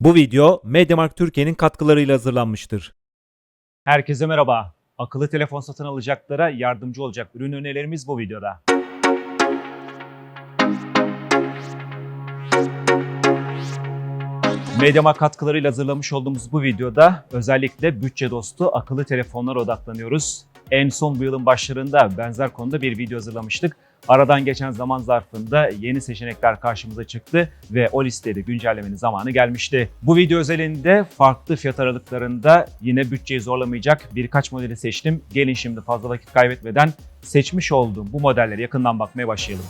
Bu video Mediamarkt Türkiye'nin katkılarıyla hazırlanmıştır. Herkese merhaba. Akıllı telefon satın alacaklara yardımcı olacak ürün önerilerimiz bu videoda. Mediamarkt katkılarıyla hazırlamış olduğumuz bu videoda özellikle bütçe dostu akıllı telefonlara odaklanıyoruz. En son bu yılın başlarında benzer konuda bir video hazırlamıştık. Aradan geçen zaman zarfında yeni seçenekler karşımıza çıktı ve o listeyi güncellemenin zamanı gelmişti. Bu video özelinde farklı fiyat aralıklarında yine bütçeyi zorlamayacak birkaç modeli seçtim. Gelin şimdi fazla vakit kaybetmeden seçmiş olduğum bu modelleri yakından bakmaya başlayalım.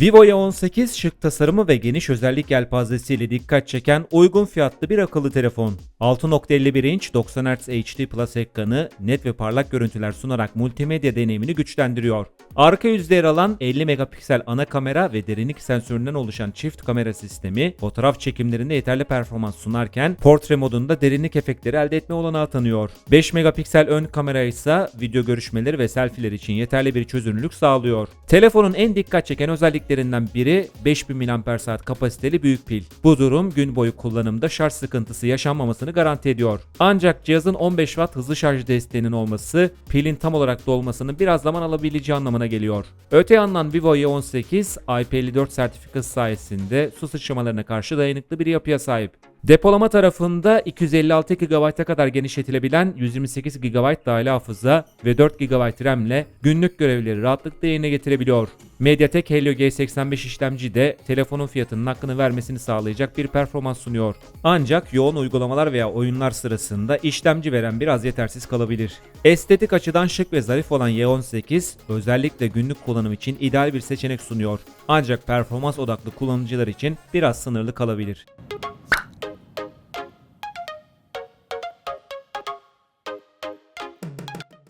Vivo Y18 şık tasarımı ve geniş özellik yelpazesiyle dikkat çeken uygun fiyatlı bir akıllı telefon. 6.51 inç 90 Hz HD Plus ekranı net ve parlak görüntüler sunarak multimedya deneyimini güçlendiriyor. Arka yüzde yer alan 50 megapiksel ana kamera ve derinlik sensöründen oluşan çift kamera sistemi fotoğraf çekimlerinde yeterli performans sunarken portre modunda derinlik efektleri elde etme olanağı tanıyor. 5 megapiksel ön kamera ise video görüşmeleri ve selfieler için yeterli bir çözünürlük sağlıyor. Telefonun en dikkat çeken özelliklerinden biri 5000 mAh kapasiteli büyük pil. Bu durum gün boyu kullanımda şarj sıkıntısı yaşanmamasını garanti ediyor. Ancak cihazın 15 Watt hızlı şarj desteğinin olması pilin tam olarak dolmasını biraz zaman alabileceği anlamına geliyor. Öte yandan Vivo Y18 IP54 sertifikası sayesinde su sıçramalarına karşı dayanıklı bir yapıya sahip. Depolama tarafında 256 GB'a kadar genişletilebilen 128 GB dahili hafıza ve 4 GB RAM ile günlük görevleri rahatlıkla yerine getirebiliyor. MediaTek Helio G85 işlemci de telefonun fiyatının hakkını vermesini sağlayacak bir performans sunuyor. Ancak yoğun uygulamalar veya oyunlar sırasında işlemci veren biraz yetersiz kalabilir. Estetik açıdan şık ve zarif olan Y18 özellikle günlük kullanım için ideal bir seçenek sunuyor. Ancak performans odaklı kullanıcılar için biraz sınırlı kalabilir.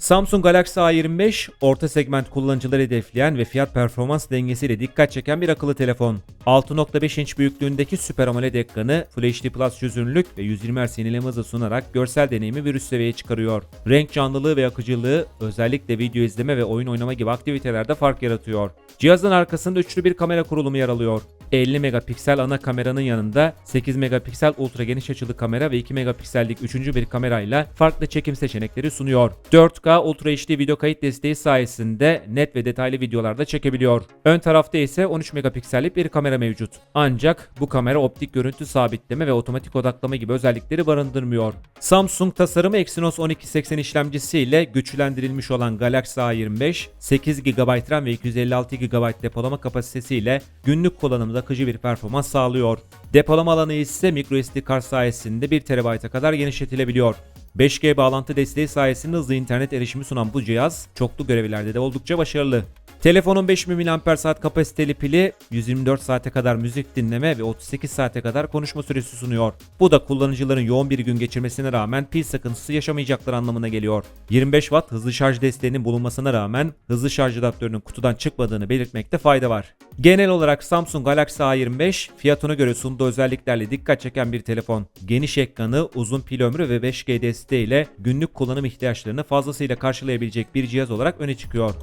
Samsung Galaxy A25 orta segment kullanıcıları hedefleyen ve fiyat performans dengesiyle dikkat çeken bir akıllı telefon. 6.5 inç büyüklüğündeki Super AMOLED ekranı Full HD Plus çözünürlük ve 120 Hz yenileme hızı sunarak görsel deneyimi bir üst seviyeye çıkarıyor. Renk canlılığı ve akıcılığı özellikle video izleme ve oyun oynama gibi aktivitelerde fark yaratıyor. Cihazın arkasında üçlü bir kamera kurulumu yer alıyor. 50 megapiksel ana kameranın yanında 8 megapiksel ultra geniş açılı kamera ve 2 megapiksellik üçüncü bir kamerayla farklı çekim seçenekleri sunuyor. 4K Ultra HD video kayıt desteği sayesinde net ve detaylı videolarda çekebiliyor. Ön tarafta ise 13 megapiksellik bir kamera mevcut. Ancak bu kamera optik görüntü sabitleme ve otomatik odaklama gibi özellikleri barındırmıyor. Samsung tasarımı Exynos 1280 işlemcisiyle güçlendirilmiş olan Galaxy A25 8 GB RAM ve 256 GB depolama kapasitesiyle günlük kullanımda akıcı bir performans sağlıyor. Depolama alanı ise microSD kart sayesinde 1 TB'a kadar genişletilebiliyor. 5G bağlantı desteği sayesinde hızlı internet erişimi sunan bu cihaz çoklu görevlerde de oldukça başarılı. Telefonun 5000 mAh kapasiteli pili 124 saate kadar müzik dinleme ve 38 saate kadar konuşma süresi sunuyor. Bu da kullanıcıların yoğun bir gün geçirmesine rağmen pil sıkıntısı yaşamayacakları anlamına geliyor. 25 Watt hızlı şarj desteğinin bulunmasına rağmen hızlı şarj adaptörünün kutudan çıkmadığını belirtmekte fayda var. Genel olarak Samsung Galaxy A25 fiyatına göre sunduğu özelliklerle dikkat çeken bir telefon. Geniş ekranı, uzun pil ömrü ve 5G desteğiyle günlük kullanım ihtiyaçlarını fazlasıyla karşılayabilecek bir cihaz olarak öne çıkıyor.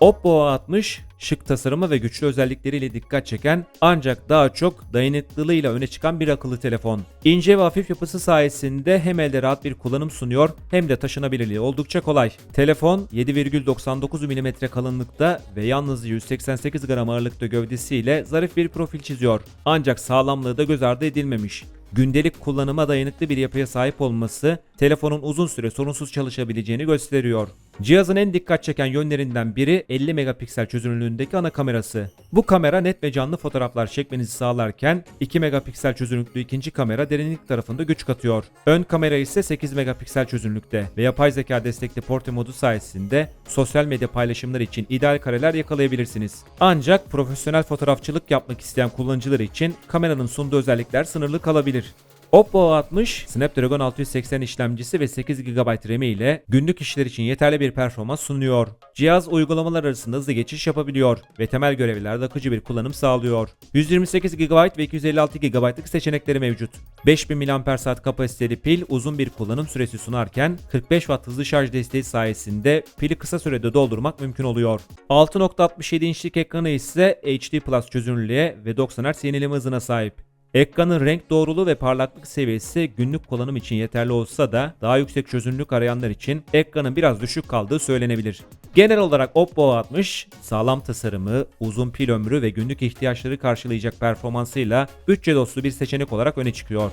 Oppo A60 şık tasarımı ve güçlü özellikleriyle dikkat çeken ancak daha çok dayanıklılığıyla öne çıkan bir akıllı telefon. İnce ve hafif yapısı sayesinde hem elde rahat bir kullanım sunuyor hem de taşınabilirliği oldukça kolay. Telefon 7,99 mm kalınlıkta ve yalnızca 188 gram ağırlıkta gövdesiyle zarif bir profil çiziyor. Ancak sağlamlığı da göz ardı edilmemiş gündelik kullanıma dayanıklı bir yapıya sahip olması telefonun uzun süre sorunsuz çalışabileceğini gösteriyor. Cihazın en dikkat çeken yönlerinden biri 50 megapiksel çözünürlüğündeki ana kamerası. Bu kamera net ve canlı fotoğraflar çekmenizi sağlarken 2 megapiksel çözünürlüklü ikinci kamera derinlik tarafında güç katıyor. Ön kamera ise 8 megapiksel çözünürlükte ve yapay zeka destekli portre modu sayesinde sosyal medya paylaşımları için ideal kareler yakalayabilirsiniz. Ancak profesyonel fotoğrafçılık yapmak isteyen kullanıcılar için kameranın sunduğu özellikler sınırlı kalabilir. Oppo A60 Snapdragon 680 işlemcisi ve 8 GB RAM ile günlük işler için yeterli bir performans sunuyor. Cihaz uygulamalar arasında hızlı geçiş yapabiliyor ve temel görevlerde akıcı bir kullanım sağlıyor. 128 GB ve 256 GB'lık seçenekleri mevcut. 5000 mAh kapasiteli pil uzun bir kullanım süresi sunarken 45 Watt hızlı şarj desteği sayesinde pili kısa sürede doldurmak mümkün oluyor. 6.67 inçlik ekranı ise HD Plus çözünürlüğe ve 90 Hz yenileme hızına sahip. Ekranın renk doğruluğu ve parlaklık seviyesi günlük kullanım için yeterli olsa da daha yüksek çözünürlük arayanlar için ekranın biraz düşük kaldığı söylenebilir. Genel olarak Oppo A60 sağlam tasarımı, uzun pil ömrü ve günlük ihtiyaçları karşılayacak performansıyla bütçe dostu bir seçenek olarak öne çıkıyor.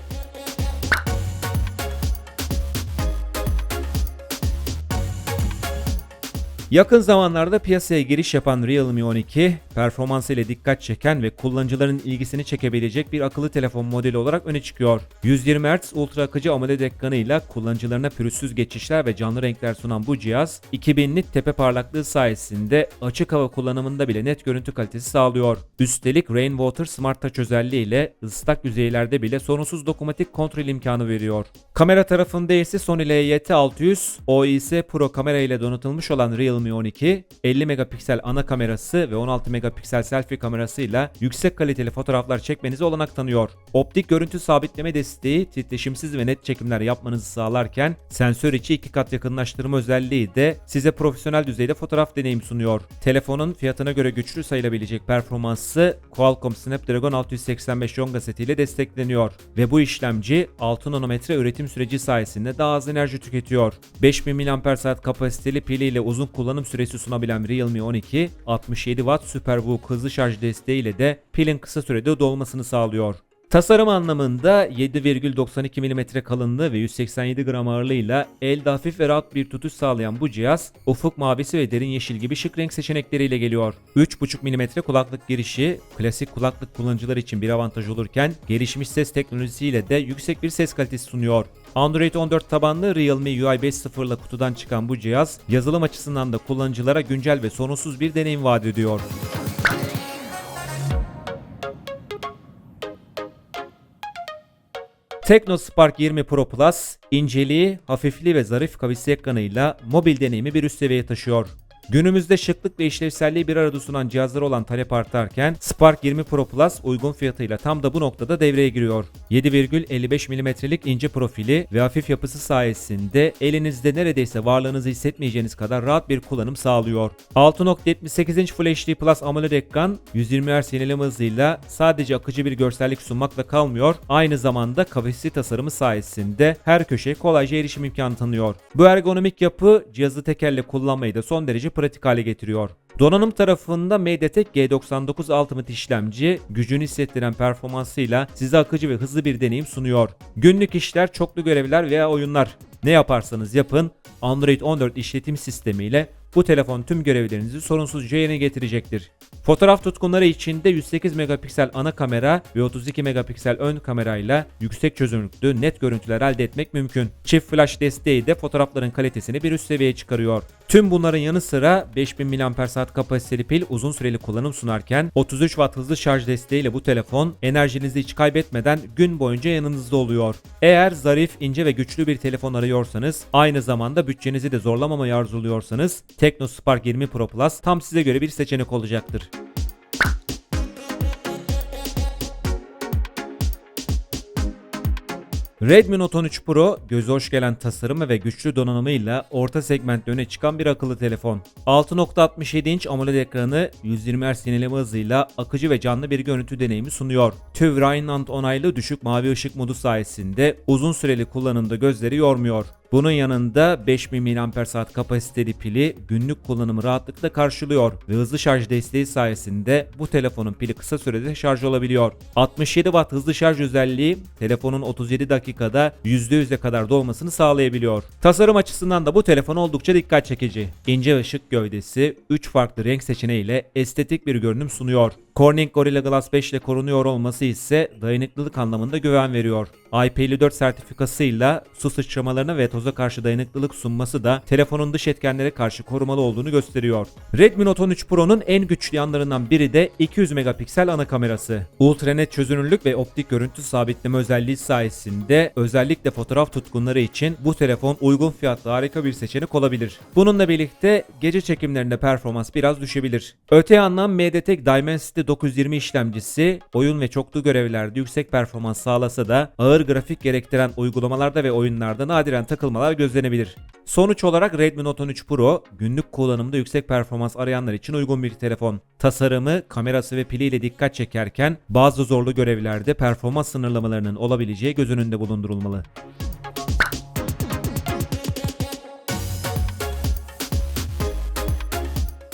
Yakın zamanlarda piyasaya giriş yapan Realme 12, performansıyla dikkat çeken ve kullanıcıların ilgisini çekebilecek bir akıllı telefon modeli olarak öne çıkıyor. 120 Hz ultra akıcı AMOLED ekranıyla kullanıcılarına pürüzsüz geçişler ve canlı renkler sunan bu cihaz, 2000 nit tepe parlaklığı sayesinde açık hava kullanımında bile net görüntü kalitesi sağlıyor. Üstelik Rainwater Smart Touch özelliğiyle ıslak yüzeylerde bile sorunsuz dokunmatik kontrol imkanı veriyor. Kamera tarafında ise Sony LYT600 OIS Pro kamera ile donatılmış olan Realme 12, 50 megapiksel ana kamerası ve 16 megapiksel selfie kamerasıyla yüksek kaliteli fotoğraflar çekmenize olanak tanıyor. Optik görüntü sabitleme desteği titreşimsiz ve net çekimler yapmanızı sağlarken sensör içi iki kat yakınlaştırma özelliği de size profesyonel düzeyde fotoğraf deneyim sunuyor. Telefonun fiyatına göre güçlü sayılabilecek performansı Qualcomm Snapdragon 685 Yonga setiyle destekleniyor ve bu işlemci 6 nanometre üretim süreci sayesinde daha az enerji tüketiyor. 5000 mAh kapasiteli piliyle uzun kullanım süresi sunabilen Realme 12, 67 Watt SuperVOOC hızlı şarj desteğiyle de pilin kısa sürede dolmasını sağlıyor. Tasarım anlamında 7,92 mm kalınlığı ve 187 gram ağırlığıyla elde hafif ve rahat bir tutuş sağlayan bu cihaz ufuk mavisi ve derin yeşil gibi şık renk seçenekleriyle geliyor. 3,5 mm kulaklık girişi klasik kulaklık kullanıcılar için bir avantaj olurken gelişmiş ses teknolojisiyle de yüksek bir ses kalitesi sunuyor. Android 14 tabanlı Realme UI 5.0 ile kutudan çıkan bu cihaz yazılım açısından da kullanıcılara güncel ve sorunsuz bir deneyim vaat ediyor. Tekno Spark 20 Pro Plus inceliği, hafifliği ve zarif kavisli ekranıyla mobil deneyimi bir üst seviyeye taşıyor. Günümüzde şıklık ve işlevselliği bir arada sunan cihazlar olan talep artarken Spark 20 Pro Plus uygun fiyatıyla tam da bu noktada devreye giriyor. 7,55 mm'lik ince profili ve hafif yapısı sayesinde elinizde neredeyse varlığınızı hissetmeyeceğiniz kadar rahat bir kullanım sağlıyor. 6.78 inç Full HD Plus AMOLED ekran 120 Hz yenileme hızıyla sadece akıcı bir görsellik sunmakla kalmıyor, aynı zamanda kavisli tasarımı sayesinde her köşeye kolayca erişim imkanı tanıyor. Bu ergonomik yapı cihazı tekerle kullanmayı da son derece pratik hale getiriyor. Donanım tarafında MediaTek G99 Ultimate işlemci gücünü hissettiren performansıyla size akıcı ve hızlı bir deneyim sunuyor. Günlük işler, çoklu görevler veya oyunlar ne yaparsanız yapın Android 14 işletim sistemiyle bu telefon tüm görevlerinizi sorunsuzca yerine getirecektir. Fotoğraf tutkunları için de 108 megapiksel ana kamera ve 32 megapiksel ön kamerayla yüksek çözünürlüklü net görüntüler elde etmek mümkün. Çift flash desteği de fotoğrafların kalitesini bir üst seviyeye çıkarıyor. Tüm bunların yanı sıra 5000 mAh kapasiteli pil uzun süreli kullanım sunarken 33 Watt hızlı şarj desteğiyle bu telefon enerjinizi hiç kaybetmeden gün boyunca yanınızda oluyor. Eğer zarif, ince ve güçlü bir telefon arıyorsanız aynı zamanda bütçenizi de zorlamamayı arzuluyorsanız Tekno Spark 20 Pro Plus tam size göre bir seçenek olacaktır. Redmi Note 13 Pro göze hoş gelen tasarımı ve güçlü donanımıyla orta segmentte öne çıkan bir akıllı telefon. 6.67 inç AMOLED ekranı 120 Hz yenileme hızıyla akıcı ve canlı bir görüntü deneyimi sunuyor. TÜV Rheinland onaylı düşük mavi ışık modu sayesinde uzun süreli kullanımda gözleri yormuyor. Bunun yanında 5000 mAh kapasiteli pili günlük kullanımı rahatlıkla karşılıyor ve hızlı şarj desteği sayesinde bu telefonun pili kısa sürede şarj olabiliyor. 67 Watt hızlı şarj özelliği telefonun 37 dakika dakikada %100'e kadar dolmasını sağlayabiliyor. Tasarım açısından da bu telefon oldukça dikkat çekici. İnce ışık gövdesi 3 farklı renk seçeneğiyle estetik bir görünüm sunuyor. Corning Gorilla Glass 5 ile korunuyor olması ise dayanıklılık anlamında güven veriyor. IP54 sertifikasıyla su sıçramalarına ve toza karşı dayanıklılık sunması da telefonun dış etkenlere karşı korumalı olduğunu gösteriyor. Redmi Note 13 Pro'nun en güçlü yanlarından biri de 200 megapiksel ana kamerası. Ultra net çözünürlük ve optik görüntü sabitleme özelliği sayesinde özellikle fotoğraf tutkunları için bu telefon uygun fiyatlı harika bir seçenek olabilir. Bununla birlikte gece çekimlerinde performans biraz düşebilir. Öte yandan MediaTek Dimensity 920 işlemcisi oyun ve çoklu görevlerde yüksek performans sağlasa da ağır grafik gerektiren uygulamalarda ve oyunlarda nadiren takılmalar gözlenebilir. Sonuç olarak Redmi Note 13 Pro günlük kullanımda yüksek performans arayanlar için uygun bir telefon. Tasarımı, kamerası ve piliyle dikkat çekerken bazı zorlu görevlerde performans sınırlamalarının olabileceği göz önünde bulundurulmalı.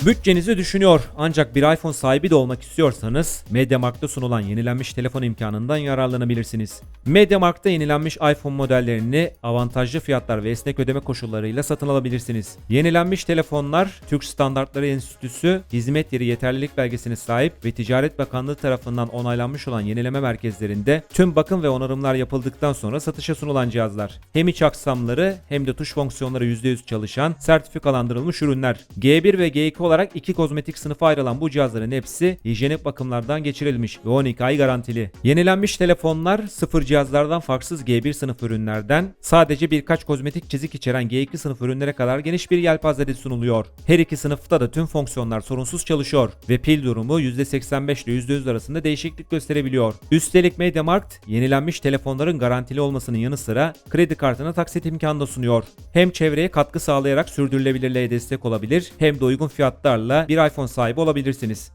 Bütçenizi düşünüyor ancak bir iPhone sahibi de olmak istiyorsanız MediaMarkt'ta sunulan yenilenmiş telefon imkanından yararlanabilirsiniz. MediaMarkt'ta yenilenmiş iPhone modellerini avantajlı fiyatlar ve esnek ödeme koşullarıyla satın alabilirsiniz. Yenilenmiş telefonlar Türk Standartları Enstitüsü hizmet yeri yeterlilik belgesine sahip ve Ticaret Bakanlığı tarafından onaylanmış olan yenileme merkezlerinde tüm bakım ve onarımlar yapıldıktan sonra satışa sunulan cihazlar. Hem iç aksamları hem de tuş fonksiyonları %100 çalışan sertifikalandırılmış ürünler. G1 ve G2 olarak iki kozmetik sınıfa ayrılan bu cihazların hepsi hijyenik bakımlardan geçirilmiş ve 12 ay garantili. Yenilenmiş telefonlar sıfır cihazlardan farksız G1 sınıf ürünlerden sadece birkaç kozmetik çizik içeren G2 sınıf ürünlere kadar geniş bir yelpazede sunuluyor. Her iki sınıfta da tüm fonksiyonlar sorunsuz çalışıyor ve pil durumu %85 ile %100 arasında değişiklik gösterebiliyor. Üstelik MediaMarkt yenilenmiş telefonların garantili olmasının yanı sıra kredi kartına taksit imkanı da sunuyor. Hem çevreye katkı sağlayarak sürdürülebilirliğe destek olabilir hem de uygun fiyatlarla bir iPhone sahibi olabilirsiniz.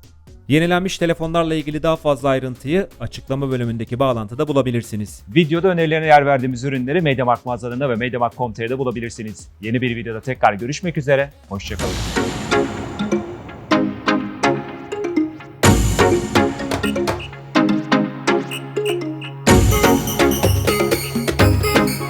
Yenilenmiş telefonlarla ilgili daha fazla ayrıntıyı açıklama bölümündeki bağlantıda bulabilirsiniz. Videoda önerilerine yer verdiğimiz ürünleri MediaMarkt mağazalarında ve MediaMarkt.com.tr'de bulabilirsiniz. Yeni bir videoda tekrar görüşmek üzere. Hoşçakalın.